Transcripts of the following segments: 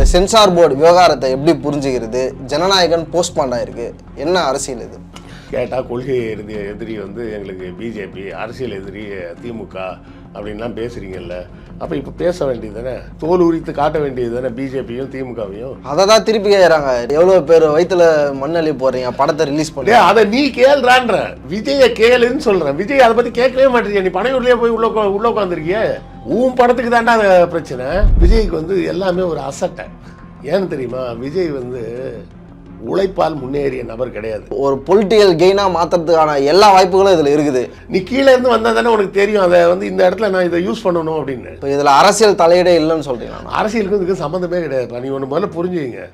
இந்த censor board விவகாரத்தை எப்படி புரிஞ்சுக்கிறது? ஜனநாயகன் போஸ்ட்பாண்ட் ஆயிருக்கு. என்ன அரசியல் இது? கேட்டால் கொள்கை எதிரி எதிரி வந்து எங்களுக்கு பிஜேபி அரசியல் எதிரி திமுக அப்படின்லாம் பேசுகிறீங்கல்ல அப்போ இப்போ பேச வேண்டியது தானே தோல் உரித்து காட்ட வேண்டியது தானே பிஜேபியும் திமுகவையும்? அதை தான் திருப்பி கேட்குறாங்க எவ்வளோ பேர் வயித்துல மண்ணள்ளி போடுறீங்க? படத்தை ரிலீஸ் பண்ணி. அதை நீ கேள்றான்ற. விஜய கேளுன்னு சொல்றேன். விஜய் அதை பத்தி கேட்கவே மாட்டேங்க நீ பனையூர்லயே போய் உள்ள உள்ள உட்காந்துருக்கிய உன் படத்துக்கு தாண்டா பிரச்சனை. விஜய்க்கு வந்து எல்லாமே ஒரு அசட்டை. ஏன்னு தெரியுமா? விஜய் வந்து உழைப்பால் முன்னேறிய நபர் கிடையாது. ஒரு பொலிட்டிக்கல் கெயினாக மாற்றுறதுக்கான எல்லா வாய்ப்புகளும் இதில் இருக்குது. நீ கீழே இருந்து வந்தா தானே உனக்கு தெரியும். அதை வந்து இந்த இடத்துல நான் இதை யூஸ் பண்ணணும் அப்படின்னு. இப்போ இதில் அரசியல் தலையீடே இல்லைன்னு சொல்கிறீங்களா அரசியலுக்கு இதுக்கு சம்மந்தமே கிடையாது. நீ ஒன்று முதல்ல புரிஞ்சுங்க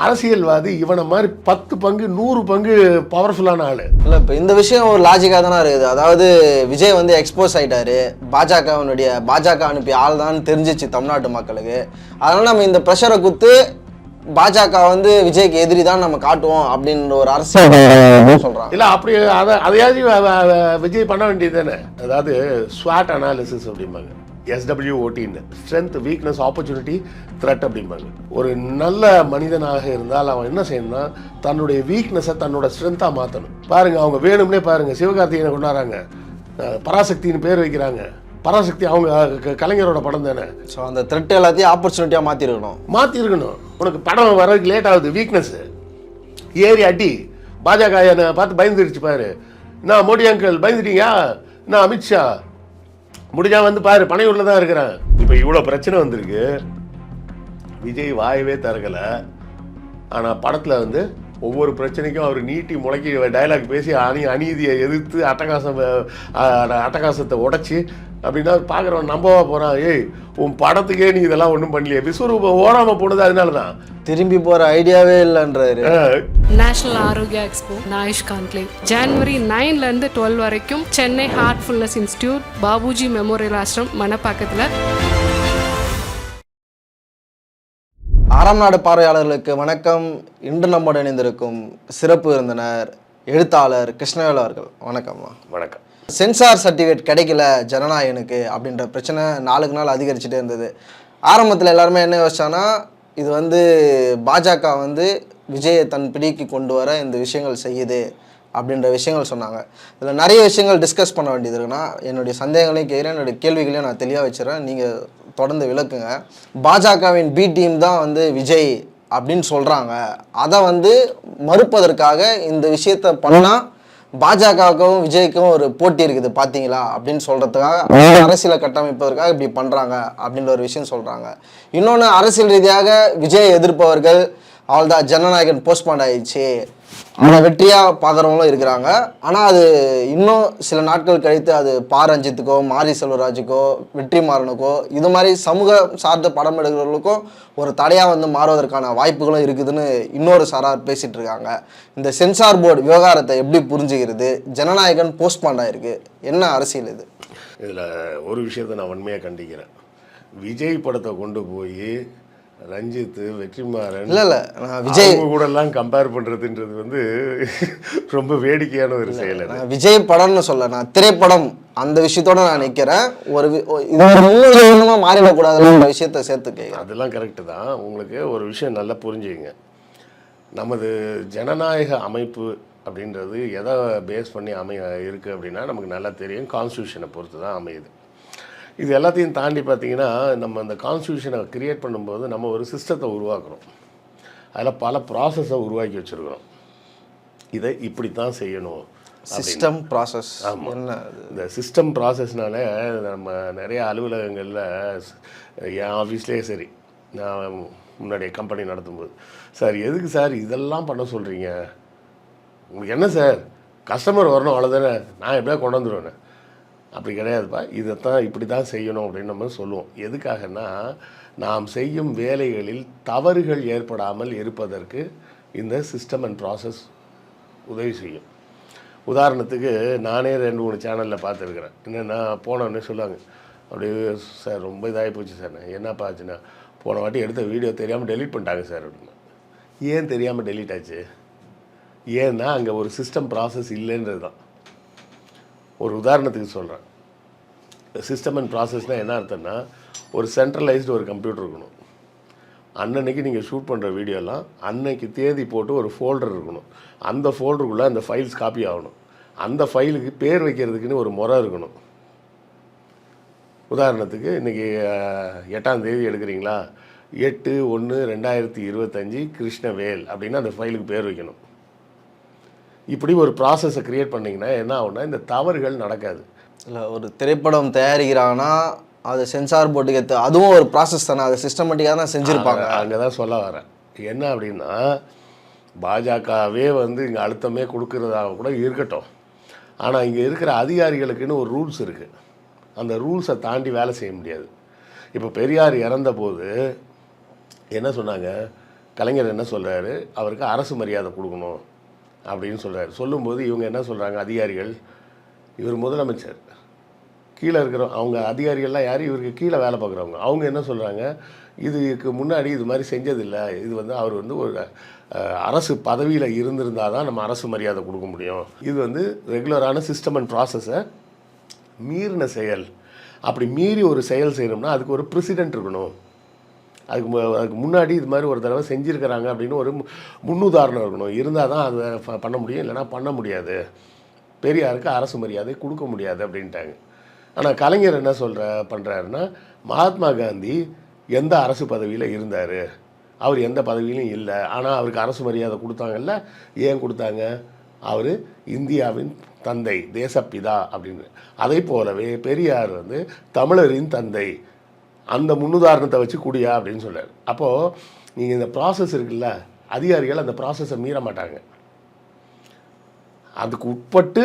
அரசியல்வாதி இவனை மாதிரி பத்து பங்கு நூறு பங்கு பவர்ஃபுல்லான ஆளு. இல்லை இப்போ இந்த விஷயம் ஒரு லாஜிக்காக தானே இருக்குது. அதாவது விஜய் வந்து எக்ஸ்போஸ் ஆயிட்டாரு. பாஜகவினுடைய பாஜக அனுப்பிய ஆள் தான் தெரிஞ்சிச்சு தமிழ்நாட்டு மக்களுக்கு. அதனால நம்ம இந்த ப்ரெஷரை குத்து பாஜக வந்து விஜய்க்கு எதிரி தான் நம்ம காட்டுவோம் அப்படின்ற ஒரு அரசியல் சொல்றாங்க. இல்ல அப்படி அதை அதையாவது விஜய் பண்ண வேண்டியது தானே அதாவது ஸ்வாட் அனாலிசிஸ் அப்படிம்பாங்க. எஸ்டபிள்யூ ஓட்டின்னு ஸ்ட்ரென்த் வீக்னஸ் ஆப்பர்ச்சுனிட்டி த்ரெட் அப்படிம்பாங்க. ஒரு நல்ல மனிதனாக இருந்தால் அவன் என்ன செய்யணும்னா தன்னுடைய வீக்னஸை தன்னோட ஸ்ட்ரென்த்தாக மாற்றணும் பாருங்க அவங்க வேணும்னே பாருங்க சிவகார்த்திகேயனை கொண்டாடுறாங்க. பராசக்தின்னு பேர் வைக்கிறாங்க. பராசக்தி அவங்க கலைஞரோட படம் தானே? ஸோ அந்த த்ரெட் எல்லாத்தையும் ஆப்பர்ச்சுனிட்டியாக மாற்றிருக்கணும் மாற்றிருக்கணும் உனக்கு படம் வர்றதுக்கு லேட் ஆகுது வீக்னஸ் ஏறி அடி. பாஜக என்னை பார்த்து பயந்துருச்சு பாரு. நான் மோடி அங்கிள் பயந்துட்டீங்க நான் அமித்ஷா முடிஞ்சா வந்து பாரு பனையூரில் தான் இருக்கிறேன். இப்போ இவ்வளோ பிரச்சனை வந்திருக்கு. விஜய் வாயவே திறக்கலை. ஆனால் படத்தில் வந்து ஒவ்வொரு பிரச்சனைக்கும் அவர் நீட்டி முளைக்கி டயலாக் பேசி அணி அநீதியை எதிர்த்து அட்டகாசம் அட்டகாசத்தை உடைச்சி அப்படின்னா பார்க்குறவன் நம்பவா போகிறான் ஏய் உன் படத்துக்கே நீ இதெல்லாம் ஒன்றும் பண்ணலையே. விஸ்வரூபம் ஓடாமல் போனது அதனால தான் திரும்பி போகிற ஐடியாவே இல்லைன்றாரு. நேஷனல் ஆரோக்கியா எக்ஸ்போ நாயிஷ் கான்க்ளேவ் ஜனவரி நைன்ல இருந்து டுவெல் வரைக்கும் Chennai Heartfulness institute Babuji memorial Ashram மணப்பாக்கத்தில். ஆறாம் நாடு பார்வையாளர்களுக்கு வணக்கம். இன்று நம்முடன் இணைந்திருக்கும் சிறப்பு விருந்தினர் எழுத்தாளர் கிருஷ்ணவேல் அவர்கள். வணக்கம்மா வணக்கம். சென்சார் சர்டிஃபிகேட் கிடைக்கல ஜனநாயகனுக்கு அப்படின்ற பிரச்சனை நாளுக்கு நாள் அதிகரிச்சுட்டே இருந்தது. ஆரம்பத்தில் எல்லாருமே என்ன யோசிச்சானா இது வந்து பாஜக வந்து விஜயை தன் பிடிக்கு கொண்டு வர இந்த விஷயங்கள் செய்யுது அப்படின்ற விஷயங்கள் சொன்னாங்க. இதில் நிறைய விஷயங்கள் டிஸ்கஸ் பண்ண வேண்டியது இருக்குன்னா என்னுடைய சந்தேகங்களையும் கேட்குறேன் என்னுடைய கேள்விகளையும் நான் தெளிவாக வச்சுறேன். நீங்கள் தொடர்ந்து விளக்குங்க. பாஜகவின் பி டீம் தான் வந்து விஜய் அப்படின்னு சொல்கிறாங்க அதை வந்து மறுப்பதற்காக இந்த விஷயத்த பண்ணால் பாஜகவுக்கும் விஜய்க்கும் ஒரு போட்டி இருக்குது பார்த்தீங்களா அப்படின்னு சொல்கிறதுக்காக அரசியலை கட்டமைப்பதற்காக இப்படி பண்ணுறாங்க அப்படின்ற ஒரு விஷயம் சொல்கிறாங்க இன்னொன்று அரசியல் ரீதியாக விஜய் எதிர்ப்பவர்கள் அவள்தான் ஜனநாயகன் போஸ்ட்பாண்ட் ஆயிடுச்சு. ஆனால் வெற்றியாக பார்க்குறவங்களும் இருக்கிறாங்க. ஆனால் அது இன்னும் சில நாட்கள் கழித்து அது பா ரஞ்சித்துக்கோ மாரி செல்வராஜுக்கோ வெற்றிமாறனுக்கோ இது மாதிரி சமூக சார்ந்த படம் எடுக்கிறவர்களுக்கும் ஒரு தடையாக வந்து மாறுவதற்கான வாய்ப்புகளும் இருக்குதுன்னு இன்னொரு சாரார் பேசிகிட்டு இருக்காங்க. இந்த சென்சார் போர்டு விவகாரத்தை எப்படி புரிஞ்சுக்கிறது? ஜனநாயகன் போஸ்ட்பாண்ட் ஆயிருக்கு. என்ன அரசியல் இது? இதில் ஒரு விஷயத்தை நான் உண்மையாக கண்டிக்கிறேன். விஜய் படத்தை கொண்டு போய் ரஞ்சித் வெற்றிமாறன் இல்லை இல்லை. நான் விஜய் கூட எல்லாம் கம்பேர் பண்றதுன்றது வந்து ரொம்ப வேடிக்கையான ஒரு செயல் நான் விஜய் படம்னு சொல்ல நான் திரைப்படம் அந்த விஷயத்தோட நான் நிற்கிறேன் ஒரு இது ஒரு முன்னுதாரணமா மாறிடக்கூடாதுன்ற விஷயத்தை சேர்த்து கேட்குறேன் அதெல்லாம் கரெக்டு தான். உங்களுக்கு ஒரு விஷயம் நல்லா புரிஞ்சுங்க நமது ஜனநாயக அமைப்பு அப்படின்றது எதை பேஸ் பண்ணி அமைய இருக்குது அப்படின்னா நமக்கு நல்லா தெரியும். கான்ஸ்டியூஷனை பொறுத்து தான் அமையுது. இது எல்லாத்தையும் தாண்டி பார்த்தீங்கன்னா நம்ம அந்த கான்ஸ்டியூஷனை கிரியேட் பண்ணும்போது நம்ம ஒரு சிஸ்டத்தை உருவாக்குறோம். அதில் பல ப்ராசஸை உருவாக்கி வச்சுருக்கிறோம். இதை இப்படி தான் செய்யணும் சிஸ்டம் ப்ராசஸ் என்ன அது? இந்த சிஸ்டம் ப்ராசஸ்னால நம்ம நிறைய அலுவலகங்களில் என் ஆஃபீஸ்லேயே சரி நான் முன்னாடி கம்பெனி நடத்தும்போது சார் எதுக்கு சார் இதெல்லாம் பண்ண சொல்கிறீங்க உங்களுக்கு என்ன சார்? கஸ்டமர் வரணும் அவ்வளோதானே நான் எப்படியா கொண்டு வந்துடுவேன் அப்படி கிடையாதுப்பா. இதைத்தான் இப்படி தான் செய்யணும் அப்படின்னு நம்ம சொல்லுவோம். எதுக்காகன்னா நாம் செய்யும் வேலைகளில் தவறுகள் ஏற்படாமல் இருப்பதற்கு இந்த சிஸ்டம் அண்ட் ப்ராசஸ் உதவி செய்யும். உதாரணத்துக்கு நானே ரெண்டு மூணு சேனலில் பார்த்துருக்குறேன். என்னென்னா போனோடனே சொல்லுவாங்க அப்படியே சார் ரொம்ப இதாகி போச்சு சார். என்னப்பா ஆச்சுன்னா போன வாட்டி எடுத்த வீடியோ தெரியாமல் டெலீட் பண்ணிட்டாங்க சார். அப்படின்னு ஏன் தெரியாமல் டெலீட் ஆச்சு? ஏன்னா அங்கே ஒரு சிஸ்டம் ப்ராசஸ் இல்லைன்றது தான் ஒரு உதாரணத்துக்கு சொல்கிறேன் சிஸ்டம் அண்ட் ப்ராசஸ்னால் என்ன அர்த்தம்னா ஒரு சென்ட்ரலைஸ்டு ஒரு கம்ப்யூட்டர் இருக்கணும். அன்னன்னைக்கு நீங்கள் ஷூட் பண்ணுற வீடியோலாம் அன்னைக்கு தேதி போட்டு ஒரு ஃபோல்டர் இருக்கணும். அந்த ஃபோல்டருக்குள்ளே அந்த ஃபைல்ஸ் காப்பி ஆகணும். அந்த ஃபைலுக்கு பேர் வைக்கிறதுக்குன்னு ஒரு முறை இருக்கணும். உதாரணத்துக்கு இன்றைக்கி எட்டாம் தேதி எடுக்கிறீங்களா? எட்டு ஒன்று ரெண்டாயிரத்தி இருபத்தஞ்சி கிருஷ்ணவேல் அப்படின்னு அந்த ஃபைலுக்கு பேர் வைக்கணும். இப்படி ஒரு ப்ராசஸை க்ரியேட் பண்ணிங்கன்னா என்ன ஆகும்னா இந்த தவறுகள் நடக்காது. இல்லை ஒரு திரைப்படம் தயாரிக்கிறாங்கன்னா அது சென்சார் போர்டுக்கு ஏற்ற அதுவும் ஒரு ப்ராசஸ் தானே அதை சிஸ்டமேட்டிக்காக தான் செஞ்சுருப்பாங்க. அங்கே தான் சொல்ல வரேன். என்ன அப்படின்னா பாஜகவே வந்து இங்கே அழுத்தமே கொடுக்கறதாக கூட இருக்கட்டும். ஆனால் இங்கே இருக்கிற அதிகாரிகளுக்குன்னு ஒரு ரூல்ஸ் இருக்குது அந்த ரூல்ஸை தாண்டி வேலை செய்ய முடியாது. இப்போ பெரியார் இறந்தபோது என்ன சொன்னாங்க? கலைஞர் என்ன சொல்கிறாரு அவருக்கு அரசு மரியாதை கொடுக்கணும். அப்படின்னு சொல்கிறார் சொல்லும்போது இவங்க என்ன சொல்கிறாங்க அதிகாரிகள் இவர் முதலமைச்சர். கீழே இருக்கிற அவங்க அதிகாரிகள்லாம் யார்? இவருக்கு கீழே வேலை பார்க்குறவங்க. அவங்க என்ன சொல்கிறாங்க இதுக்கு முன்னாடி இது மாதிரி செஞ்சதில்லை. இது வந்து அவர் வந்து ஒரு அரசு பதவியில் இருந்திருந்தால் தான் நம்ம அரசு மரியாதை கொடுக்க முடியும். இது வந்து ரெகுலரான சிஸ்டம் அண்ட் ப்ராசஸை மீறின செயல். அப்படி மீறி ஒரு செயல் செய்யணும்னா அதுக்கு ஒரு ப்ரெசிடென்ட் இருக்கணும். அதுக்கு அதுக்கு முன்னாடி இது மாதிரி ஒரு தடவை செஞ்சுருக்கிறாங்க அப்படின்னு ஒரு முன்னுதாரணம் இருக்கணும். இருந்தால் தான் அதை பண்ண முடியும் இல்லைன்னா பண்ண முடியாது. பெரியாருக்கு அரசு மரியாதை கொடுக்க முடியாது அப்படின்ட்டாங்க. ஆனால் கலைஞர் என்ன சொல்கிற பண்ணுறாருன்னா மகாத்மா காந்தி எந்த அரசு பதவியில் இருந்தார்? அவர் எந்த பதவியிலும் இல்லை. ஆனால் அவருக்கு அரசு மரியாதை கொடுத்தாங்கல்ல. ஏன் கொடுத்தாங்க? அவர் இந்தியாவின் தந்தை தேசப்பிதா அப்படின்னு. அதை போலவே பெரியார் வந்து தமிழரின் தந்தை அந்த முன்னுதாரணத்தை வச்சு குடியா அப்படின்னு சொன்னார் அப்போது நீங்கள் இந்த ப்ராசஸ் இருக்குல்ல அதிகாரிகள் அந்த ப்ராசஸை மீற மாட்டாங்க. அதுக்கு உட்பட்டு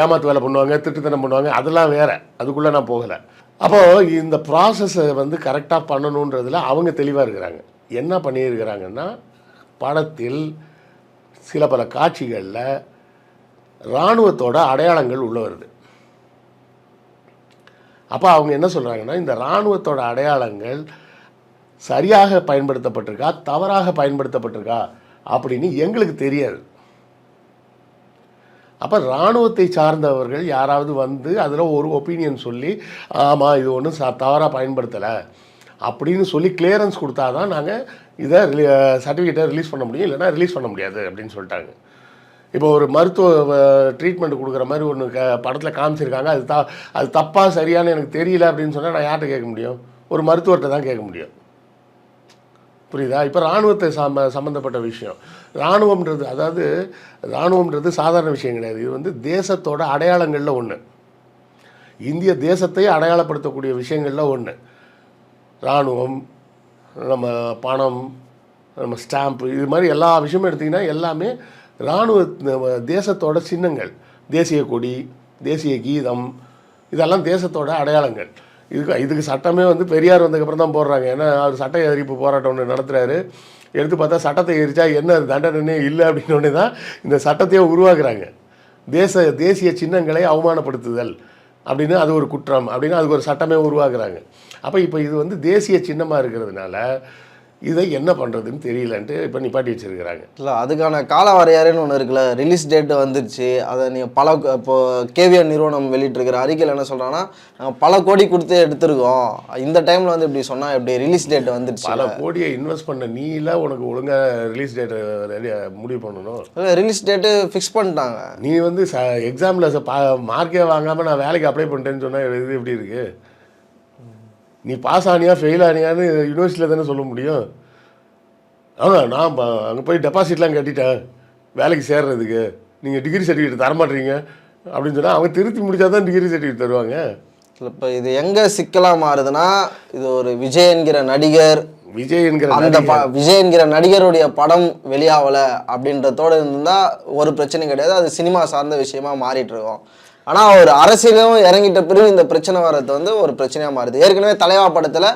ஏமாத்து வேலை பண்ணுவாங்க திட்டுத்தனம் பண்ணுவாங்க அதெல்லாம் வேறு. அதுக்குள்ளே நான் போகலை. அப்போது இந்த ப்ராசஸை வந்து கரெக்டாக பண்ணணுன்றதில் அவங்க தெளிவாக இருக்கிறாங்க. என்ன பண்ணியிருக்கிறாங்கன்னா படத்தில் சில பல காட்சிகளில் இராணுவத்தோட அடையாளங்கள் உள்ள வருது. அப்போ அவங்க என்ன சொல்கிறாங்கன்னா இந்த இராணுவத்தோட அடையாளங்கள் சரியாக பயன்படுத்தப்பட்டிருக்கா தவறாக பயன்படுத்தப்பட்டிருக்கா அப்படின்னு எங்களுக்கு தெரியாது. அப்போ இராணுவத்தை சார்ந்தவர்கள் யாராவது வந்து அதில் ஒரு ஒப்பீனியன் சொல்லி ஆமாம் இது ஒன்றும் ச தவறாக பயன்படுத்தலை அப்படின்னு சொல்லி கிளியரன்ஸ் கொடுத்தா தான் நாங்கள் இதை சர்டிஃபிகேட்டை ரிலீஸ் பண்ண முடியும் இல்லைன்னா ரிலீஸ் பண்ண முடியாது அப்படின்னு சொல்லிட்டாங்க. இப்போ ஒரு மருத்துவ ட்ரீட்மெண்ட் கொடுக்குற மாதிரி ஒன்று க படத்தில் காமிச்சிருக்காங்க. அது த அது தப்பாக சரியான எனக்கு தெரியல அப்படின்னு சொன்னால் நான் யார்கிட்ட கேட்க முடியும்? ஒரு மருத்துவர்கிட்ட தான் கேட்க முடியும். புரியுதா? இப்போ இராணுவத்தை சம்ம சம்மந்தப்பட்ட விஷயம். இராணுவம்ன்றது அதாவது இராணுவம்ன்றது சாதாரண விஷயம் கிடையாது. இது வந்து தேசத்தோட அடையாளங்களில் ஒன்று இந்திய தேசத்தை அடையாளப்படுத்தக்கூடிய விஷயங்களில் ஒன்று இராணுவம் நம்ம பணம் நம்ம ஸ்டாம்ப்பு இது மாதிரி எல்லா விஷயமும் எடுத்திங்கன்னா எல்லாமே இராணுவ தேசத்தோட சின்னங்கள் தேசிய கொடி தேசிய கீதம் இதெல்லாம் தேசத்தோட அடையாளங்கள். இதுக்கு இதுக்கு சட்டமே வந்து பெரியார் வந்ததுக்கப்புறம் தான் போடுறாங்க. ஏன்னா அவர் சட்ட எதிர்ப்பு போராட்டம் ஒன்று நடத்துகிறாரு எடுத்து பார்த்தா சட்டத்தை எரிச்சா என்ன அது தண்டனை இல்லை அப்படின்னு தான் இந்த சட்டத்தையே உருவாக்குறாங்க. தேச தேசிய சின்னங்களை அவமானப்படுத்துதல் அப்படின்னு அது ஒரு குற்றம் அப்படின்னு அதுக்கு ஒரு சட்டமே உருவாக்குறாங்க. அப்போ இப்போ இது வந்து தேசிய சின்னமாக இருக்கிறதுனால இதை என்ன பண்ணுறதுன்னு தெரியலன்ட்டு இப்போ நிப்பாட்டி வச்சிருக்கிறாங்க. இல்லை அதுக்கான கால வரையறைன்னு ஒன்று இருக்குல்ல ரிலீஸ் டேட்டு வந்துருச்சு அதை நீங்கள் பல இப்போ கேவிஆர் நிறுவனம் வெளியிட்டிருக்கிற அறிக்கையில் என்ன சொல்கிறாங்கன்னா நாங்கள் பல கோடி கொடுத்து எடுத்திருக்கோம். இந்த டைமில் வந்து இப்படி சொன்னால் எப்படி ரிலீஸ் டேட் வந்துருச்சு? பல கோடியை இன்வெஸ்ட் பண்ண நீல உனக்கு ஒழுங்காக ரிலீஸ் டேட்டை ரெடி முடிவு பண்ணணும். இல்லை ரிலீஸ் டேட்டு ஃபிக்ஸ் பண்ணிட்டாங்க. நீ வந்து ச எக்ஸாமில் பா மார்க்கே வாங்காமல் நான் வேலைக்கு அப்ளை பண்ணிட்டேன்னு சொன்னால் இது எப்படி இருக்குது நீ பாஸ் ஆனியா ஃபெயில் ஆனியான்னு யூனிவர்சிட்டியில் தானே சொல்ல முடியும். ஆமாம் நான் அங்கே போய் டெபாசிட்லாம் கட்டிட்டேன். வேலைக்கு சேர்றதுக்கு. நீங்கள் டிகிரி சர்டிஃபிகேட் தரமாட்டீங்க அப்படின்னு சொன்னால் அவங்க திருத்தி முடிச்சா தான் டிகிரி சர்டிஃபிகேட் தருவாங்க இப்போ இது எங்கே சிக்கலாக மாறுதுன்னா இது ஒரு விஜய் என்கிற நடிகர் விஜய் என்கிற அந்த விஜய் என்கிற நடிகருடைய படம் வெளியாகல அப்படின்றதோட இருந்தா ஒரு பிரச்சனையும் கிடையாது. அது சினிமா சார்ந்த விஷயமா மாறிட்டு இருக்கோம். ஆனா ஒரு அரசியலும் இறங்கிட்ட பிறகு இந்த பிரச்சனை வர்றது வந்து ஒரு பிரச்சனையா மாறுது. ஏற்கனவே தலைவா படத்துல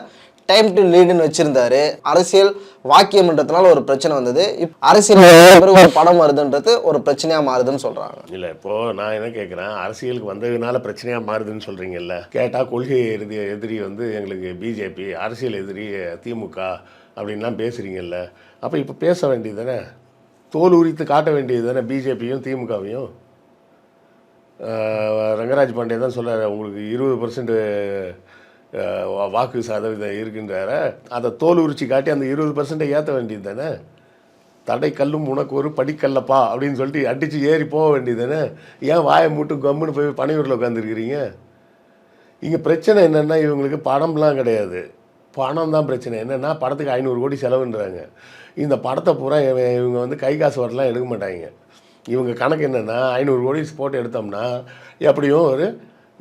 டைம் டு லீடுன்னு வச்சிருந்தாரு. அரசியல் வாக்கியம்ன்றதுனால ஒரு பிரச்சனை வந்தது. இப் அரசியல் ஒரு படம் வருதுன்றது ஒரு பிரச்சனையா மாறுதுன்னு சொல்றாங்க. இல்லை இப்போது நான் என்ன கேட்குறேன் அரசியலுக்கு வந்ததுனால பிரச்சனையாக மாறுதுன்னு சொல்கிறீங்கல்ல கேட்டால் கொள்கை எதிரி எதிரி வந்து எங்களுக்கு பிஜேபி அரசியல் எதிரி திமுக அப்படின்லாம் பேசுகிறீங்கல்ல அப்போ இப்போ பேச வேண்டியது தானே? தோல் உரித்து காட்ட வேண்டியது தானே பிஜேபியும் திமுகவையும்? ரங்கராஜ் பாண்டே தான் சொல்றாரு உங்களுக்கு இருபது பர்சன்ட் வாக்கு சதவீதம் இருக்கின்றார அதை தோல் உரிச்சு காட்டி அந்த இருபது பர்சன்ட்டை ஏற்ற வேண்டியது தானே? தடை கல்லும் உனக்கு ஒரு படிக்கல்லப்பா அப்படின்னு சொல்லிட்டு அடித்து ஏறி போக வேண்டியது தானே? ஏன் வாயை மூட்டு கம்முன்னு போய் பனையூரில் உட்காந்துருக்கிறீங்க இங்கே பிரச்சனை என்னென்னா இவங்களுக்கு பணம்லாம் கிடையாது. பணம் தான் பிரச்சனை. என்னென்னா படத்துக்கு ஐநூறு கோடி செலவுன்றாங்க. இந்த படத்தை பூரா இவங்க வந்து கை காசு வரலாம் எடுக்க மாட்டாங்க. இவங்க கணக்கு என்னென்னா ஐநூறு கோடி போட்டு எடுத்தோம்னா எப்படியும் ஒரு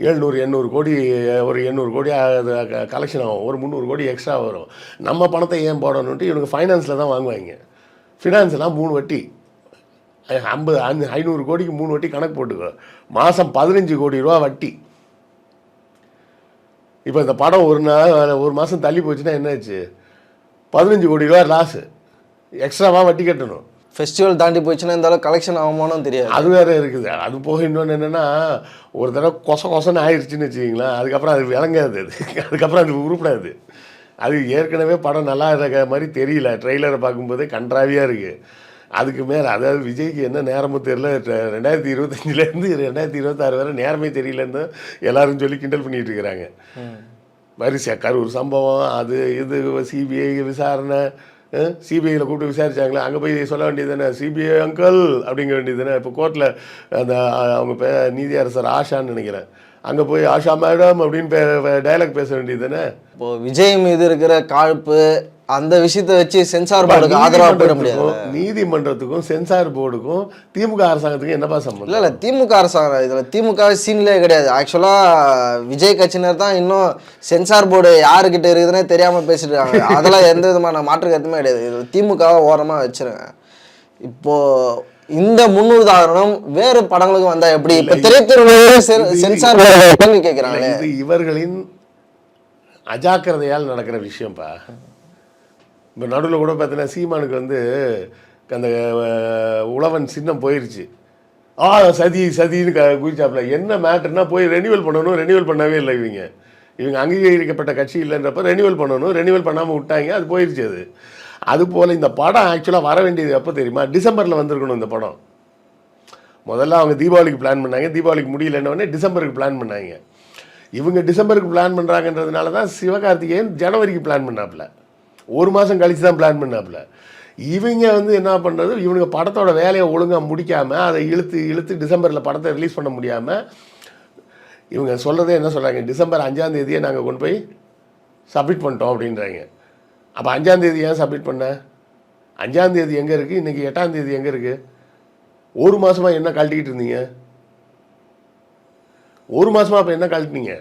எழுநூறு எண்ணூறு கோடி ஒரு எண்ணூறு கோடி கலெக்ஷன் ஆகும். ஒரு முந்நூறு கோடி எக்ஸ்ட்ரா வரும். நம்ம பணத்தை ஏன் போடணுன்ட்டு இவனுக்கு ஃபைனான்ஸில் தான் வாங்குவாங்க. ஃபினான்ஸ்லாம் மூணு வட்டி. ஐம்பது அஞ்சு ஐநூறு கோடிக்கு மூணு வட்டி கணக்கு போட்டுக்கோ. மாதம் பதினஞ்சு கோடி ரூபா வட்டி. இப்போ இந்த படம் ஒரு நாள் ஒரு மாதம் தள்ளி போச்சுன்னா என்னாச்சு? பதினஞ்சு கோடி ரூபா லாஸு எக்ஸ்ட்ராவாக வட்டி கட்டணும். ஃபெஸ்டிவல் தாண்டி போச்சுன்னா இந்த அளவுக்கு கலெக்ஷன் ஆகுமானும் தெரியாது. அது வேற இருக்குது. அது போக இன்னொன்று என்னென்னா ஒரு தடவை கொச கொசன்னு ஆயிடுச்சுன்னு வச்சுக்கிங்களேன் அதுக்கப்புறம் அது விளங்காது அது. அதுக்கப்புறம் அது உருப்படாது. அது ஏற்கனவே படம் நல்லா இருக்க மாதிரி தெரியல. ட்ரெய்லரை பார்க்கும்போதே கன்றாவியாக இருக்குது அதுக்கு மேலே அதாவது விஜய்க்கு என்ன நேரமும் தெரியல. ரெண்டாயிரத்தி இருபத்தஞ்சிலேருந்து ரெண்டாயிரத்தி இருபத்தாறு வரை நேரமே தெரியலன்னு எல்லாரும் சொல்லி கிண்டல் பண்ணிட்டு இருக்கிறாங்க. வரிசை கரூர் சம்பவம் அது இது சிபிஐ விசாரணை சிபிஐயில் கூப்பிட்டு விசாரிச்சாங்களே அங்கே போய் சொல்ல வேண்டியது தானே சிபிஐ அங்கிள் அப்படிங்க வேண்டியது தானே இப்போ கோர்ட்டில் அந்த அவங்க பே நீதியரசர் ஆஷான்னு நினைக்கிறேன். அங்கே போய் ஆஷா மேடம் அப்படின்னு பே டயலாக் பேச வேண்டியது தானே இப்போ விஜய் மீது இருக்கிற காழ்ப்பு அந்த விஷயத்தை வச்சு சென்சார் போர்டுக்கு ஆதரவா போயிட முடியாது நீதிமன்றத்துக்கும் சென்சார் போர்டுக்கும் திமுக அரசாங்கத்துக்கும் என்னப்பா சம்பந்தம்? இல்ல இல்ல திமுக அரசாங்கம் இதுல திமுக சீன்லே கிடையாது. ஆக்சுவலா விஜய் கட்சியினர் தான் இன்னும் சென்சார் போர்டு யாருக்கிட்ட இருக்குதுன்னே தெரியாம பேசிட்டு இருக்காங்க அதெல்லாம் எந்த விதமான மாற்று கருத்துமே கிடையாது. இது திமுகவை ஓரமா வச்சிருங்க. இப்போ இந்த முன்னுதாரணம் வேறு படங்களுக்கு வந்தா எப்படி? இப்ப திரைத்துறையில சென்சார் இது இவர்களின் அஜாக்கிரதையால் நடக்கிற விஷயம்ப்பா இப்போ நடுவில் கூட பார்த்தீங்கன்னா சீமானுக்கு வந்து அந்த உழவன் சின்னம் போயிருச்சு. ஆ சதி சதின்னு க குதிச்சாப்புல என்ன மேட்டர்னா போய் ரெனியூவல் பண்ணணும் ரெனியூவல் பண்ணவே இல்லை இவங்க. இவங்க அங்கீகரிக்கப்பட்ட கட்சி இல்லைன்றப்ப ரெனியூவல் பண்ணணும் ரெனியூவல் பண்ணாமல் விட்டாங்க அது போயிருச்சு அது. அதுபோல் இந்த படம் ஆக்சுவலாக வர வேண்டியது எப்போ தெரியுமா? டிசம்பரில் வந்திருக்கணும் இந்த படம். முதல்ல அவங்க தீபாவளிக்கு பிளான் பண்ணாங்க. தீபாவளிக்கு முடியலன்ன டிசம்பருக்கு பிளான் பண்ணாங்க. இவங்க டிசம்பருக்கு பிளான் பண்ணுறாங்கன்றதுனால தான் சிவகார்த்திகேயன் ஜனவரிக்கு பிளான் பண்ணாப்புல. ஒரு மாதம் கழித்து தான் பிளான் பண்ணாப்புல. இவங்க வந்து என்ன பண்ணுறது இவனுங்க படத்தோட வேலையை ஒழுங்காக முடிக்காமல் அதை இழுத்து இழுத்து டிசம்பரில் படத்தை ரிலீஸ் பண்ண முடியாமல் இவங்க சொல்கிறதே என்ன சொல்கிறாங்க டிசம்பர் அஞ்சாந்தேதியை நாங்கள் கொண்டு போய் சப்மிட் பண்ணிட்டோம் அப்படின்றாங்க. அப்போ அஞ்சாம் தேதி ஏன் சப்மிட் பண்ண? அஞ்சாம் தேதி எங்கே இருக்குது இன்றைக்கி எட்டாம் தேதி எங்கே இருக்குது ஒரு மாசமா என்ன கழட்டிக்கிட்டு இருந்தீங்க? ஒரு மாசமா அப்போ என்ன கழட்டினீங்க?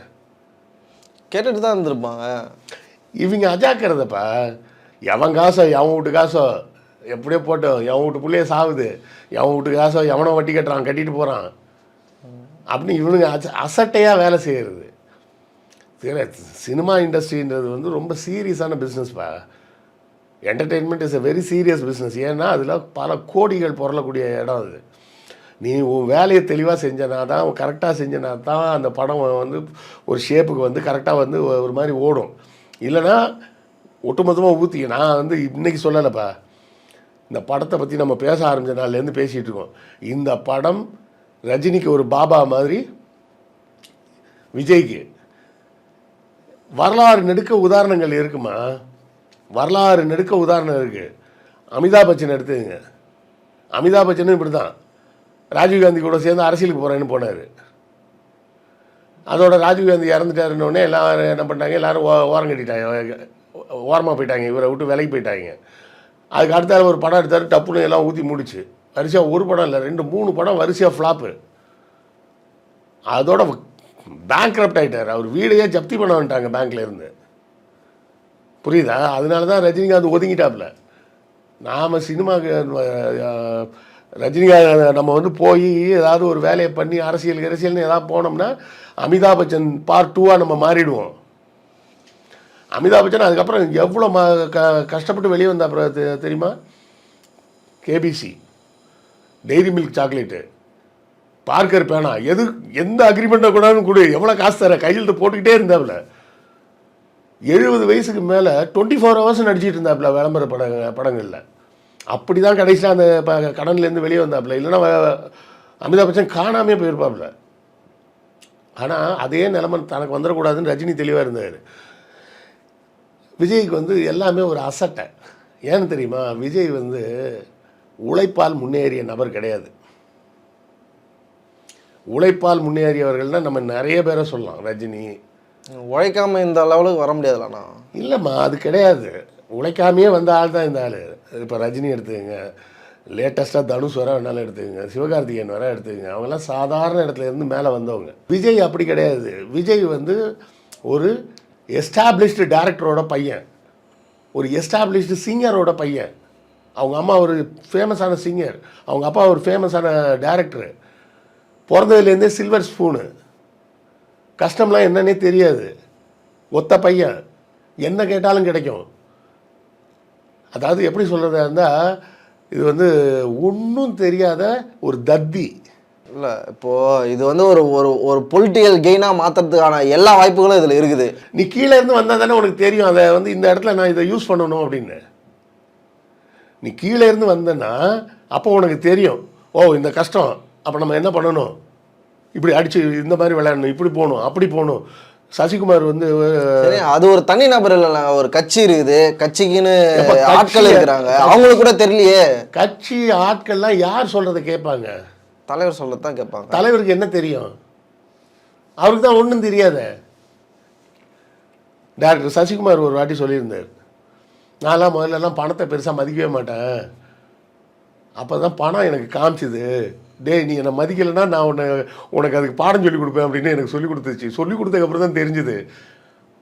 கேட்டுட்டு தான் இருந்திருப்பாங்க. இவங்க அஜாக்கிறதப்பா எவன் காசோ எவன் வீட்டு காசோ எப்படியோ போட்டோம். எவன் வீட்டு புள்ளைய சாவுது. எவன் வீட்டு காசோ எவனோ வட்டி கட்டுறான் கட்டிட்டு போகிறான் அப்படின்னு இவனுங்க அச அசட்டையாக வேலை செய்கிறது சரி சினிமா இண்டஸ்ட்ரின்றது வந்து ரொம்ப சீரியஸான பிஸ்னஸ்ப்பா entertainment is a very serious business ஏன்னா அதில் பல கோடிகள் பொருளக்கூடிய இடம் அது. நீ உன் வேலையை தெளிவாக செஞ்சனா தான் கரெக்டாக செஞ்சனா தான் அந்த படம் வந்து ஒரு ஷேப்புக்கு வந்து கரெக்டாக வந்து ஒரு மாதிரி ஓடும். இல்லைன்னா ஒட்டுமொத்தமாக ஊற்றி நான் வந்து இன்றைக்கி சொல்லலைப்பா. இந்த படத்தை பற்றி நம்ம பேச ஆரம்பிச்ச நாள்லேருந்து பேசிகிட்டு இருக்கோம். இந்த படம் ரஜினிக்கு ஒரு பாபா மாதிரி விஜய்க்கு. வரலாறு நெடுக்க உதாரணங்கள் இருக்குமா? வரலாறு நெடுக்க உதாரணம் இருக்குது அமிதாப் பச்சன் எடுத்துங்க அமிதாப் பச்சனும் இப்படி தான் ராஜீவ்காந்தி கூட சேர்ந்து அரசியலுக்கு போகிறேன்னு போனார். அதோட ராஜீவ்காந்தி இறந்துட்டாருன்னொடனே எல்லாரும் என்ன பண்ணிட்டாங்க? எல்லோரும் ஓ- ஓரம் கட்டிட்டாங்க. ஓரமாக போயிட்டாங்க. இவரை விட்டு விலைக்கு போயிட்டாங்க. அதுக்கு அடுத்தால ஒரு படம் எடுத்தார். டப்புன்னு எல்லாம் ஊற்றி முடிச்சு. வரிசையாக ஒரு படம் இல்லை ரெண்டு மூணு படம் வரிசையாக ஃப்ளாப்பு அதோட பேங்க் ஆகிட்டார் அவர் வீடையே ஜப்தி பண்ண வந்துட்டாங்க பேங்க்ல இருந்து. புரியுதா? அதனால தான் ரஜினிகாந்த் ஒதுங்கிட்டாப்புல. நாம் சினிமா ரஜினிகாந்த் நம்ம வந்து போய் ஏதாவது ஒரு வேலையை பண்ணி அரசியல் அரசியல்னு ஏதாவது போனோம்னா அமிதாப் பச்சன் பார்ட் டூவாக நம்ம மாறிடுவோம். அமிதாப் பச்சன் அதுக்கப்புறம் எவ்வளோ ம க கஷ்டப்பட்டு வெளியே வந்த அப்புறம் தெரியுமா? KBC dairy milk chocolate Parker பேனா. எது எந்த அக்ரிமெண்ட்டை கூடாதுன்னு கொடு. எவ்வளோ காசு தர? கையெழுத்து போட்டுக்கிட்டே இருந்தாப்புல. எழுபது வயசுக்கு மேலே டுவெண்ட்டி ஃபோர் ஹவர்ஸ் நடிச்சிட்டு இருந்தாப்புல விளம்பர பட படங்களில். அப்படி தான் கடைசியில் அந்த ப- கடன்லேருந்து வெளியே வந்தாப்புல. இல்லைன்னா அமிதாப் பச்சன் காணாமே போயிருப்பாப்புல. ஆனால் அதே நிலைமை தனக்கு வந்துடக்கூடாதுன்னு ரஜினி தெளிவாக இருந்தார். விஜய்க்கு வந்து எல்லாமே ஒரு அசட்டை. ஏன்னு தெரியுமா? விஜய் வந்து உழைப்பால் முன்னேறிய நபர் கிடையாது. உழைப்பால் முன்னேறியவர்கள்னா நம்ம நிறைய பேரை சொல்லலாம். ரஜினி. உழைக்காம இந்த லெவலுக்கு வர முடியாதுலண்ணா இல்லைம்மா அது கிடையாது. உழைக்காமையே வந்த ஆள் தான் இந்த ஆள். இப்போ ரஜினி எடுத்துக்கங்க. லேட்டஸ்ட்டாக தனுஷ் வர வேணாலும் எடுத்துக்கங்க. சிவகார்த்திகேயன் வர எடுத்துக்கங்க. அவங்கெல்லாம் சாதாரண இடத்துல இருந்து மேலே வந்தவங்க. விஜய் அப்படி கிடையாது. விஜய் வந்து ஒரு எஸ்டாப்ளிஷ்டு டேரக்டரோட பையன். ஒரு எஸ்டாப்ளிஷ்டு சிங்கரோட பையன். அவங்க அம்மா ஒரு ஃபேமஸான சிங்கர் அவங்க அப்பா ஒரு ஃபேமஸான டேரக்டரு பிறந்ததுலேருந்தே சில்வர் ஸ்பூனு கஷ்டம்லாம் என்னன்னே தெரியாது. ஒத்த பையன். என்ன கேட்டாலும் கிடைக்கும். அதாவது எப்படி சொல்கிறதா இருந்தால் இது வந்து ஒன்றும் தெரியாத ஒரு தத்தி இல்லை இப்போது இது வந்து ஒரு ஒரு ஒரு பொலிட்டிக்கல் கெயினாக மாற்றுறதுக்கான எல்லா வாய்ப்புகளும் இதில் இருக்குது. நீ கீழே இருந்து வந்தால் தானே உனக்கு தெரியும் அதை வந்து இந்த இடத்துல நான் இதை யூஸ் பண்ணணும் அப்படின்னு. நீ கீழே இருந்து வந்தேன்னா அப்போ உனக்கு தெரியும். ஓ இந்த கஷ்டம். அப்போ நம்ம என்ன பண்ணணும்? இப்படி அடிச்சு இந்த மாதிரி விளையாடணும் இப்படி போகணும் அப்படி போகணும். சசிகுமார் வந்து அது ஒரு தனி நபர் இல்லைண்ணா ஒரு கட்சி இருக்குது. கட்சிக்குன்னு ஆட்கள் இருக்கிறாங்க. அவங்களுக்கு கூட தெரியலையே. கட்சி ஆட்கள்லாம் யார் சொல்கிறத கேட்பாங்க? தலைவர் சொல்லத்தான் கேட்பாங்க. தலைவருக்கு என்ன தெரியும்? அவருக்கு தான் ஒன்றும் தெரியாதே. டாக்டர் சசிகுமார் ஒரு வாட்டி சொல்லியிருந்தார். நான்லாம் முதல்லலாம் பணத்தை பெருசாக மதிக்கவே மாட்டேன். அப்போ தான் பணம் எனக்கு காமிச்சுது. டேய் நீ என்னை மதிக்கலைன்னா நான் உன்னை உனக்கு அதுக்கு பாடம் சொல்லி கொடுப்பேன் அப்படின்னு எனக்கு சொல்லி கொடுத்துச்சு சொல்லி கொடுத்ததுக்கப்புறம் தான் தெரிஞ்சுது.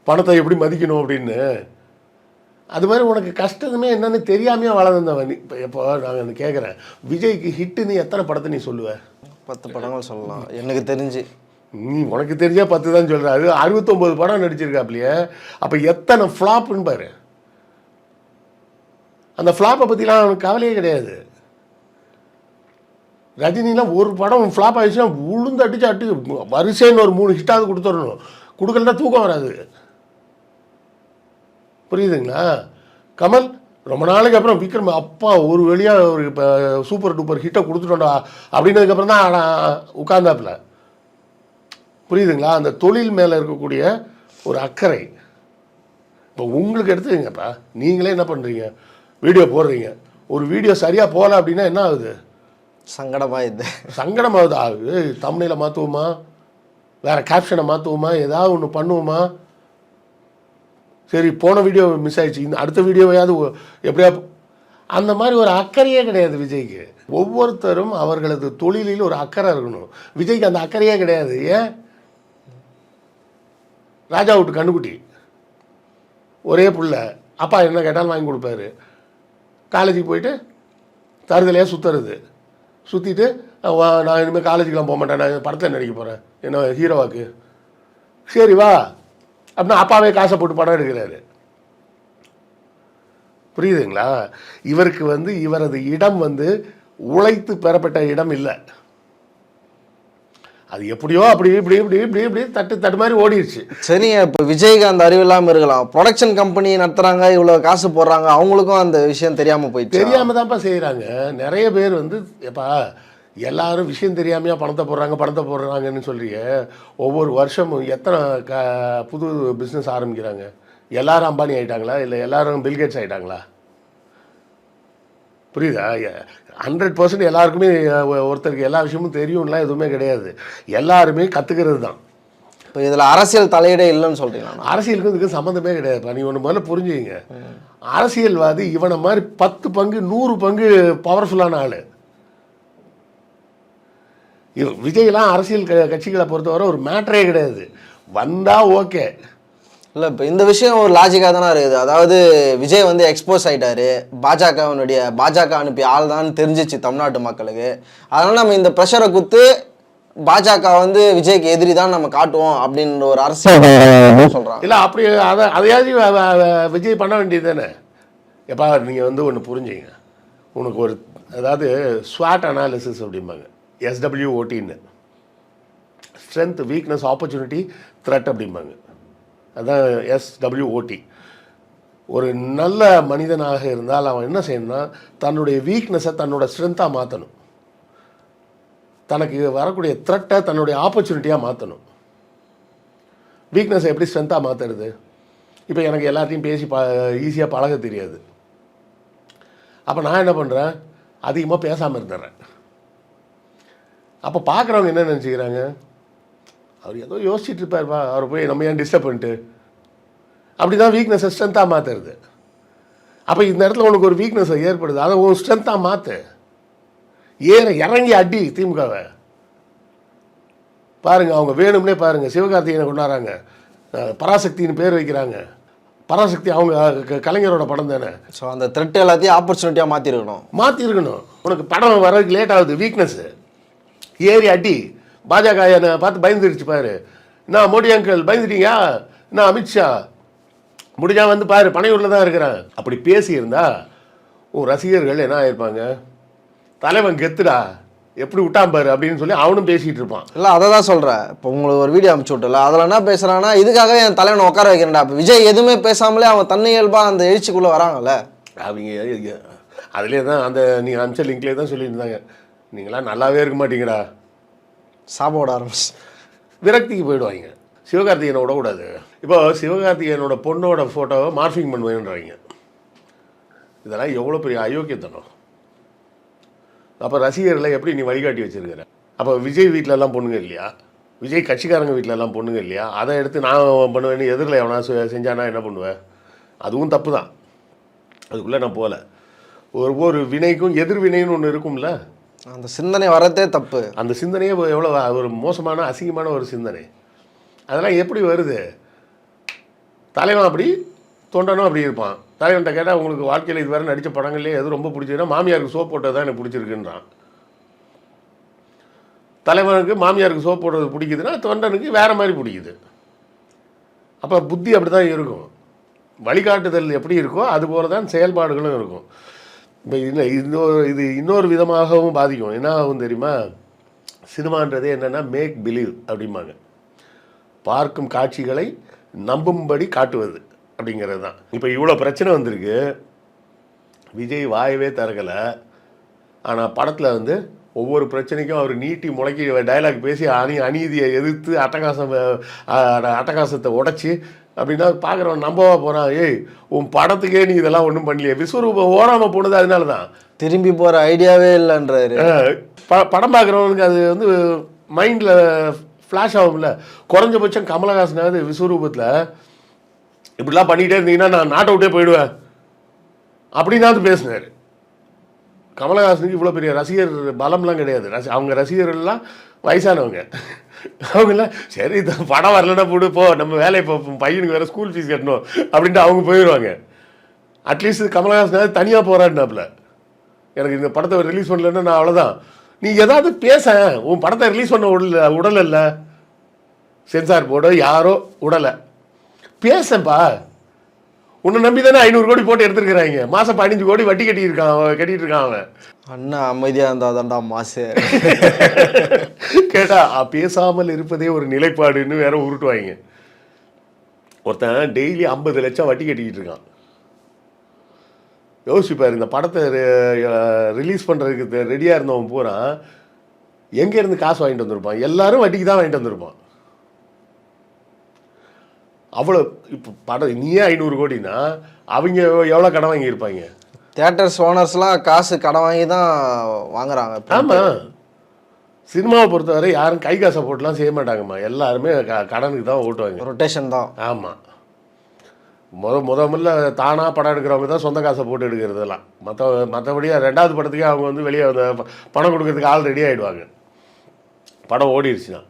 பணத்தை எப்படி மதிக்கணும் அப்படின்னு. அது மாதிரி உனக்கு கஷ்டமே என்னன்னு தெரியாமையே வளர்ந்தவன். நீ இப்போ இப்போ நான் கேட்குறேன் விஜய்க்கு ஹிட்டு நீ எத்தனை படத்தை நீ சொல்லுவ? பத்து படங்கள் சொல்லலாம். எனக்கு தெரிஞ்சு. நீ உனக்கு தெரிஞ்சா பத்து தான் சொல்கிற அது அறுபத்தொம்போது படம் நடிச்சிருக்காப்லையே. அப்போ எத்தனை ஃப்ளாப்னு பாரு. அந்த ஃப்ளாப்பை பற்றிலாம் அவனுக்கு கவலையே கிடையாது. ரஜினிலாம் ஒரு படம் ஃப்ளாப் ஆயிடுச்சுன்னா உளுந்து அடிச்சு அடி வரிசைன்னு ஒரு மூணு ஹிட்டாவது கொடுத்துடணும். கொடுக்கலன்னா தூக்கம் வராது. புரியுதுங்களா? கமல் ரொம்ப நாளைக்கு அப்புறம் விக்ரம் அப்பா ஒரு வழியாக ஒரு இப்போ சூப்பர் டூப்பர் ஹிட்டை கொடுத்துட்டோம்டா அப்படின்னதுக்கப்புறம் தான் உட்கார்ந்தாப்புல. புரியுதுங்களா? அந்த தொழில் மேலே இருக்கக்கூடிய ஒரு அக்கறை. இப்போ உங்களுக்கு எடுத்துக்கங்கப்பா. நீங்களே என்ன பண்ணுறீங்க வீடியோ போடுறீங்க. ஒரு வீடியோ சரியாக போகல அப்படின்னா என்ன ஆகுது? சங்கடமா சங்கடமாகுது? அது தமிழில் மாற்றுவோமா வேறு கேப்ஷனை மாற்றுவோமா ஏதாவது ஒன்று பண்ணுவோமா? சரி போன வீடியோ மிஸ் ஆயிடுச்சு. இந்த அடுத்த வீடியோவையாவது எப்படியா அந்த மாதிரி ஒரு அக்கறையே கிடையாது விஜய்க்கு. ஒவ்வொருத்தரும் அவர்களது தொழிலில் ஒரு அக்கறை இருக்கணும். விஜய்க்கு அந்த அக்கறையே கிடையாது. ஏன்? ராஜா விட்டு கண்ணுக்குட்டி. ஒரே புள்ள. அப்பா என்ன கேட்டாலும் வாங்கி கொடுப்பாரு. காலேஜுக்கு போயிட்டு தருதலையாக சுற்றுறது சுற்றிட்டு நான் இனிமேல் காலேஜுக்கெலாம் போக மாட்டேன். நான் படத்தில் நடிக்க போகிறேன் என்ன ஹீரோவாக்கு சரி வா. அப்படின்னா அப்பாவே காசை போட்டு படம் எடுக்கிறாரு. புரியுதுங்களா? இவருக்கு வந்து இவரது இடம் வந்து உழைத்து பெறப்பட்ட இடம் இல்லை. அது எப்படியோ அப்படி இப்படி இப்படி இப்படி இப்படி தட்டு தட்டு மாதிரி ஓடிடுச்சு சரிங்க இப்போ விஜய்க்கு அந்த அறிவு இல்லாமல் இருக்கலாம். ப்ரொடக்ஷன் கம்பெனி நடத்துறாங்க இவ்வளோ காசு போடுறாங்க அவங்களுக்கும் அந்த விஷயம் தெரியாமல் போயிடுச்சு? தெரியாம தான்ப்பா செய்கிறாங்க நிறைய பேர் வந்து எப்பா எல்லாரும் விஷயம் தெரியாமையா பணத்தை போடுறாங்க பணத்தை போடுறாங்கன்னு சொல்றீங்க ஒவ்வொரு வருஷமும் எத்தனை க புது பிஸ்னஸ் ஆரம்பிக்கிறாங்க? எல்லாரும் அம்பானி ஆயிட்டாங்களா? இல்லை எல்லாரும் பில்கேட்ஸ் ஆயிட்டாங்களா? புரியுதா? ஹண்ட்ரட் பர்சன்ட் எல்லாருக்குமே ஒருத்தருக்கு எல்லா விஷயமும் தெரியும்லாம் எதுவுமே கிடையாது. எல்லாருமே கற்றுக்கிறது தான். இப்போ இதில் அரசியல் தலையீடே இல்லைன்னு சொல்றீங்களா? அரசியலுக்கும் இதுக்கு சம்மந்தமே கிடையாதுப்பா. நீ ஒன்று முதல்ல புரிஞ்சுங்க அரசியல்வாதி இவனை மாதிரி பத்து பங்கு நூறு பங்கு பவர்ஃபுல்லான ஆள். விஜய்லாம் அரசியல் க கட்சிகளை பொறுத்தவரை ஒரு மேட்டரே கிடையாது. வந்தால் ஓகே இல்லை இப்போ இந்த விஷயம் ஒரு லாஜிக்காக தானே இருக்குது. அதாவது விஜய் வந்து எக்ஸ்போஸ் ஆயிட்டாரு. பாஜகவினுடைய பாஜக அனுப்பிய ஆள் தான் தெரிஞ்சிச்சு தமிழ்நாட்டு மக்களுக்கு. அதனால நம்ம இந்த ப்ரெஷரை குத்து பாஜக வந்து விஜய்க்கு எதிரி தான் நம்ம காட்டுவோம் அப்படின்ற ஒரு அரசியல் சொல்றாங்க. இல்லை அப்படி அதை அதையாவது விஜய் பண்ண வேண்டியது தானே எப்பா நீங்கள் வந்து ஒன்று புரிஞ்சுங்க. உனக்கு ஒரு அதாவது ஸ்வாட் அனாலிசிஸ் அப்படிம்பாங்க. எஸ்டபிள்யூஓடின்னு ஸ்ட்ரென்த் வீக்னஸ் ஆப்பர்ச்சுனிட்டி த்ரெட் அப்படிம்பாங்க. அதான் எஸ்டபிள்யூஓடி ஒரு நல்ல மனிதனாக இருந்தால் அவன் என்ன செய்யணும்னா தன்னுடைய வீக்னஸை தன்னோட ஸ்ட்ரென்த்தாக மாற்றணும் தனக்கு வரக்கூடிய த்ரெட்டை தன்னுடைய ஆப்பர்ச்சுனிட்டியாக மாற்றணும் வீக்னஸை எப்படி ஸ்ட்ரென்த்தாக மாற்றுறது இப்போ எனக்கு எல்லாத்தையும் பேசி ப ஈஸியாக பழக தெரியாது. அப்போ நான் என்ன பண்ணுறேன் அதிகமாக பேசாமல் இருந்துடுறேன். அப்போ பார்க்குறவங்க என்ன நினச்சிக்கிறாங்க? அவர் ஏதோ யோசிச்சுட்டு இருப்பார்ப்பா அவரை போய் நம்ம ஏன் டிஸ்டர்ப் பண்ணிட்டு? அப்படி தான் வீக்னஸை ஸ்ட்ரென்த்தாக மாற்றுறது அப்போ இந்த இடத்துல உனக்கு ஒரு வீக்னஸை ஏற்படுது. அதை உன் ஸ்ட்ரென்த்தாக மாற்று ஏற இறங்கி அடி திமுகவை. பாருங்க அவங்க வேணும்னே பாருங்க. சிவகார்த்திகேயனை கொண்டாடுறாங்க. பராசக்தின்னு பேர் வைக்கிறாங்க. பராசக்தி அவங்க கலைஞரோட படம் தானே? ஸோ அந்த த்ரெட் எல்லாத்தையும் ஆப்பர்ச்சுனிட்டியாக மாற்றிருக்கணும் மாற்றிருக்கணும் உனக்கு படம் வர்றதுக்கு லேட் ஆகுது வீக்னஸ்ஸு ஏறி அடி. பாஜக என்னை பார்த்து பயந்துருச்சு பாரு. நான் மோடி அங்கிள் பயந்துட்டீங்க? நான் அமித்ஷா? முடிஞ்சா வந்து பாரு பனையூரில் தான் இருக்கிறேன். அப்படி பேசியிருந்தா உன் ரசிகர்கள் என்ன ஆயிருப்பாங்க? தலைவன் கெத்துடா. எப்படி விட்டான் பாரு அப்படின்னு சொல்லி அவனும் பேசிகிட்டு இருப்பான். இல்லை அதை தான் சொல்கிறேன் இப்போ உங்களுக்கு ஒரு வீடியோ அனுப்பிச்சு விட்டல அதில் என்ன பேசுகிறான்னா இதுக்காக என் தலைவனை உட்கார வைக்கிறேன்டா. இப்போ விஜய் எதுவுமே பேசாமலே அவன் தன்னியல்பாக அந்த எழுச்சிக்குள்ளே வராங்கல்ல? அவங்க அதிலே தான் அந்த நீங்கள் அமிச்ச லிங்க்லேயே தான் சொல்லியிருந்தாங்க. நீங்களாம் நல்லாவே இருக்க மாட்டீங்கடா. சாப்பிட ஆரம்பிச்சு. விரக்திக்கு போயிடுவாங்க. சிவகார்த்திகேயனை விடக்கூடாது. இப்போ சிவகார்த்திகேயனோட பொண்ணோட ஃபோட்டோவை மார்ஃபிங் பண்ணுவேன்றாங்க. இதெல்லாம் எவ்வளோ பெரிய அயோக்கியத்தனம். அப்போ ரசிகர்களை எப்படி நீ வழிகாட்டி வச்சிருக்கிற? அப்போ விஜய் வீட்டிலலாம் பொண்ணுங்க இல்லையா? விஜய் கட்சிக்காரங்க வீட்டிலலாம் பொண்ணுங்க இல்லையா? அதை எடுத்து நான் பண்ணுவேன்னு எதிரில் எவனா செ- செஞ்சானா என்ன பண்ணுவேன் அதுவும் தப்பு தான். அதுக்குள்ளே நான் போகல. ஒவ்வொரு வினைக்கும் எதிர்வினைன்னு ஒன்று இருக்கும்ல? அந்த சிந்தனை வரதே தப்பு. அந்த சிந்தனையே எவ்வளோ ஒரு மோசமான அசிங்கமான ஒரு சிந்தனை. அதெல்லாம் எப்படி வருது? தலைவன் அப்படி தொண்டனும் அப்படி இருப்பான். தலைவன்கிட்ட கேட்டால் உங்களுக்கு வாழ்க்கையில் இதுவரை நடித்த படங்கள்லேயே எது ரொம்ப பிடிச்சதுன்னா மாமியாருக்கு சோப் போட்டது தான் எனக்கு பிடிச்சிருக்குன்றான். தலைவனுக்கு மாமியாருக்கு சோப் போடுறது பிடிக்குதுன்னா தொண்டனுக்கு வேறு மாதிரி பிடிக்குது. அப்போ புத்தி அப்படி தான் இருக்கும். வழிகாட்டுதல் எப்படி இருக்கோ அது போல தான் செயல்பாடுகளும் இருக்கும். இப்போ இல்லை இன்னொரு இது இன்னொரு விதமாகவும் பாதிக்கும். என்ன ஆகும் தெரியுமா? சினிமான்றது என்னென்னா மேக் பிலீவ் அப்படிம்பாங்க. பார்க்கும் காட்சிகளை நம்பும்படி காட்டுவது அப்படிங்கிறது தான். இப்போ இவ்வளோ பிரச்சனை வந்திருக்கு. விஜய் வாயவே திறக்கலை. ஆனால் படத்தில் வந்து ஒவ்வொரு பிரச்சனைக்கும் அவர் நீட்டி முளைக்கி டயலாக் பேசி அணி அநீதியை எதிர்த்து அட்டகாசம் அட்டகாசத்தை உடைச்சி அப்படின்னா பார்க்குறவன் நம்பவா போகிறான் ஏய் உன் படத்துக்கே நீ இதெல்லாம் ஒன்றும் பண்ணலையே. விஸ்வரூபம் ஓடாமல் போனது அதனால தான் திரும்பி போகிற ஐடியாவே இல்லைன்றாரு. ப- படம் பார்க்குறவனுக்கு அது வந்து மைண்டில் ஃப்ளாஷ் ஆகும்ல. குறைஞ்சபட்சம் கமலஹாசனாவது விஸ்வரூபத்தில். இப்படிலாம் பண்ணிக்கிட்டே இருந்தீங்கன்னா நான் நாட்டை விட்டே போயிடுவேன். அப்படின்னாவது பேசினார். கமலஹாசனுக்கு இவ்வளோ பெரிய ரசிகர் பலம்லாம் கிடையாது. ரசி அவங்க ரசிகர்கள்லாம் வயசானவங்க. அவங்களாம் சரி இந்த படம் வரலன்னா போடு போ. நம்ம வேலையை பார்ப்போம் பையனுக்கு வேறு ஸ்கூல் ஃபீஸ் கட்டணும். அப்படின்ட்டு அவங்க போயிடுவாங்க அட்லீஸ்ட் கமலஹாசனாவது தனியாக போராடினாப்புல எனக்கு இந்த படத்தை ரிலீஸ் பண்ணலன்னா நான் அவ்வளோதான் நீ ஏதாவது பேச. உன் படத்தை ரிலீஸ் பண்ண உடல உடல் இல்லை. சென்சார் போர்டோ யாரோ உடலை. பேசப்பா. உன்னை நம்பி தானே ஐநூறு கோடி போட்டு எடுத்துருக்குறாங்க. மாதம் பதினஞ்சு கோடி வட்டி கட்டியிருக்கான் அவன் கட்டிட்டு இருக்கான் அவன். அண்ணா அமைதியாக இருந்தால் தான்டா மாசு. கேட்டா பேசாமல் இருப்பதே ஒரு நிலைப்பாடுன்னு வேற உருட்டுவாங்க. ஒருத்தன் டெய்லி ஐம்பது லட்சம் வட்டி கட்டிக்கிட்டு இருக்கான். யோசிப்பார் இந்த படத்தை ரிலீஸ் பண்ணுறதுக்கு ரெடியாக இருந்தவன் பூரா எங்கேருந்து காசு வாங்கிட்டு வந்திருப்பான்? எல்லாரும் வட்டிக்கு தான் வாங்கிட்டு வந்திருப்பான். அவ்வளோ இப்போ படம் நீயே ஐநூறு கோடினா அவங்க எவ்வளோ கடன் வாங்கியிருப்பாங்க? தேட்டர்ஸ் ஓனர்ஸ்லாம் காசு கடன் வாங்கி தான் வாங்குறாங்க ஆமாம் சினிமாவை பொறுத்தவரை யாரும் கை காசை போட்டுலாம் செய்ய மாட்டாங்கம்மா. எல்லாருமே க கடனுக்கு தான் ஓட்டுவாங்க. ரொட்டேஷன் தான். ஆமாம் முத முத முதல்ல தானாக படம் எடுக்கிறவங்க தான் சொந்த காசை போட்டு எடுக்கிறதெல்லாம். மற்ற மற்றபடி ரெண்டாவது படத்துக்கே அவங்க வந்து வெளியே பணம் கொடுக்கறதுக்கு ஆள் ரெடி ஆகிடுவாங்க படம் ஓடிடுச்சுன்னா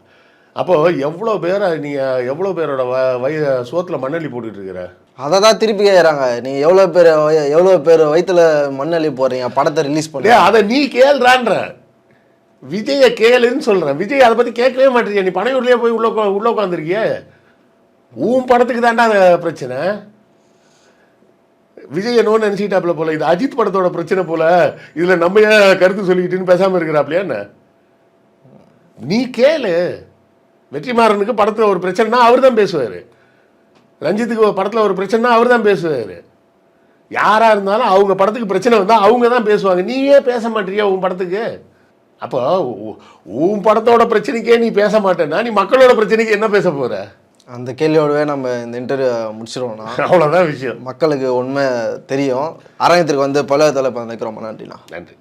அப்போது எவ்வளோ பேரை நீங்கள் எவ்வளோ பேரோட வ வய சோத்தில் மண்ணள்ளி போட்டுட்டு இருக்கிற அதை தான் திருப்பி கேட்குறாங்க நீ எவ்வளோ பேர் எவ்வளோ பேர் வயித்துல மண்ணள்ளி போடுறீங்க? படத்தை ரிலீஸ் பண்ணி. அதை நீ கேள்றான்ற. விஜயை கேளுன்னு சொல்கிறேன் விஜய் அதை பற்றி கேட்கவே மாட்டேறியா? நீ பனையூர்லேயே போய் உள்ள உள்ள உட்காந்துருக்கிய உன் படத்துக்கு தாண்டா அது பிரச்சனை. விஜய் என்னோன்னு நினச்சிக்கிட்டாப்புல போல. இது அஜித் படத்தோட பிரச்சனை போல. இதில் நம்ம ஏன் கருத்து சொல்லிக்கிட்டுன்னு பேசாமல் இருக்கிறாப்லையா என்ன? நீ கேளு. வெற்றிமாறனுக்கு படத்தில் ஒரு பிரச்சனைனா அவர் தான் பேசுவார். ரஞ்சித்துக்கு படத்தில் ஒரு பிரச்சனைனா அவர் தான் பேசுவார். யாராக இருந்தாலும் அவங்க படத்துக்கு பிரச்சனை வந்தால் அவங்க தான் பேசுவாங்க. நீயே பேச மாட்டேறியா உன் படத்துக்கு? அப்போ உன் படத்தோட பிரச்சனைக்கே நீ பேச மாட்டேன்னா நீ மக்களோட பிரச்சனைக்கு என்ன பேச போற? அந்த கேள்வியோடவே நம்ம இந்த இன்டர்வியூ முடிச்சிருவோம்னா அவ்வளோதான் விஷயம். மக்களுக்கு உண்மை தெரியும். அரங்கத்திற்கு வந்து பல தலைப்பு ரொம்ப நன்றிண்ணா நன்றி.